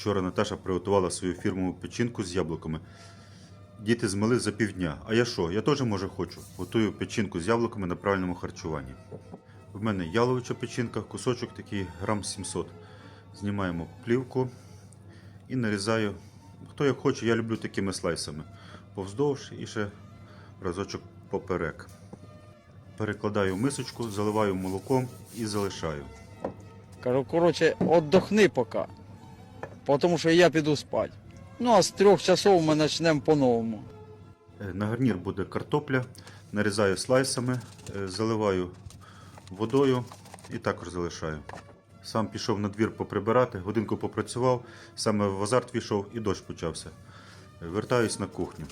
Вчора Наташа приготувала свою фірмову печінку з яблуками. Діти змили за півдня. А я що? Я теж може хочу. Готую печінку з яблуками на правильному харчуванні. В мене яловича печінка, кусочок такий грам 700. Знімаємо плівку і нарізаю. Хто як хоче, я люблю такими слайсами. Повздовж і ще разочок поперек. Перекладаю мисочку, заливаю молоком і залишаю. Кажу, коротше, отдохни поки. Тому що я піду спати. Ну а з трьох часов ми почнемо по-новому. Е, На гарнір буде картопля, нарізаю слайсами, е, заливаю водою і також залишаю. Сам пішов на двір поприбирати, годинку попрацював, саме в азарт війшов і дощ почався. Е, Вертаюсь на кухню.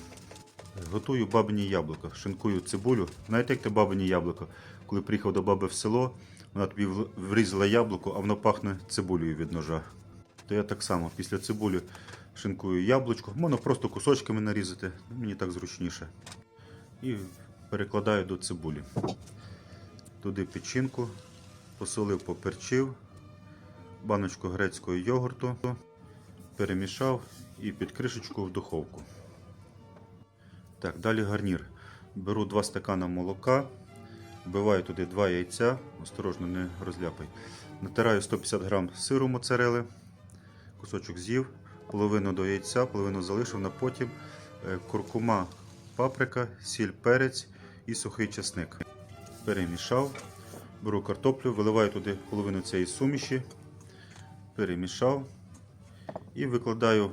Готую бабині яблука, шинкую цибулю. Знаєте, як те бабині яблуко? Коли приїхав до баби в село, вона тобі врізала яблуко, а воно пахне цибулею від ножа. То я так само після цибулі шинкую яблучко. Можна просто кусочками нарізати, мені так зручніше. І перекладаю до цибулі. Туди печінку, посолив, поперчив, баночку грецького йогурту, перемішав і під кришечку в духовку. Так, далі гарнір. Беру 2 стакана молока, вбиваю туди 2 яйця, осторожно, не розляпай. Натираю 150 грам сиру моцарели, кусочок з'їв, половину до яйця, половину залишив на потім. Е, Куркума, паприка, сіль, перець і сухий чесник. Перемішав. Беру картоплю, виливаю туди половину цієї суміші, перемішав і викладаю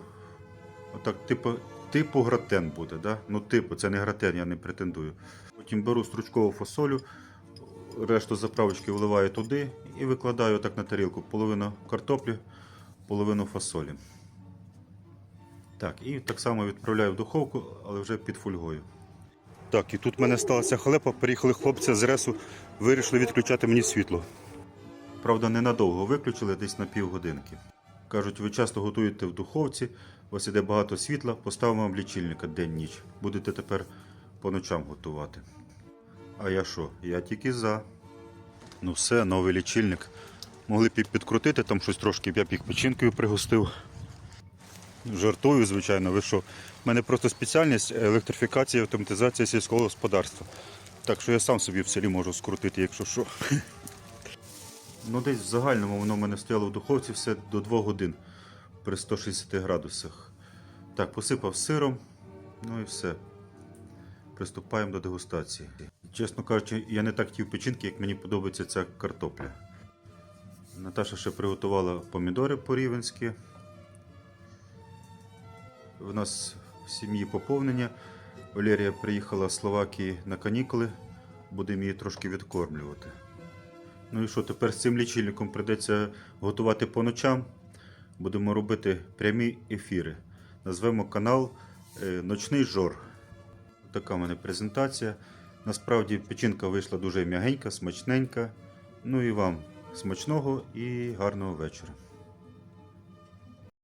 отак, типу, типу гратен буде. Да? Ну, типу, це не гратен, я не претендую. Потім беру стручкову фасолю, решту заправочки вливаю туди і викладаю так на тарілку половину картоплі, половину фасолі. Так, і так само відправляю в духовку, але вже під фольгою. Так, і тут в мене сталася халепа. Приїхали хлопці з ресу, вирішили відключати мені світло. Правда, ненадовго виключили, десь на півгодинки. Кажуть, ви часто готуєте в духовці, у вас іде багато світла, поставимо вам лічильника день-ніч. Будете тепер по ночам готувати. А я що? Я тільки за. Ну все, новий лічильник. Могли б підкрутити там щось трошки, я б їх печінкою пригостив. Жартую, звичайно, ви що? У мене просто спеціальність електрифікація і автоматизація сільського господарства. Так що я сам собі в селі можу скрутити, якщо що. Ну, десь в загальному воно в мене стояло в духовці все до 2 годин при 160 градусах. Так, посипав сиром, ну і все. Приступаємо до дегустації. Чесно кажучи, я не так хотів печінки, як мені подобається ця картопля. Наташа ще приготувала помідори по-рівенськи. У нас в сім'ї поповнення. Валерія приїхала з Словакії на канікули. Будемо її трошки відкормлювати. Ну і що, тепер з цим лічильником прийдеться готувати по ночам. Будемо робити прямі ефіри. Назвемо канал е, Ночний Жор. Така в мене презентація. Насправді печінка вийшла дуже м'ягенька, смачненька. Ну і вам смачного і гарного вечора.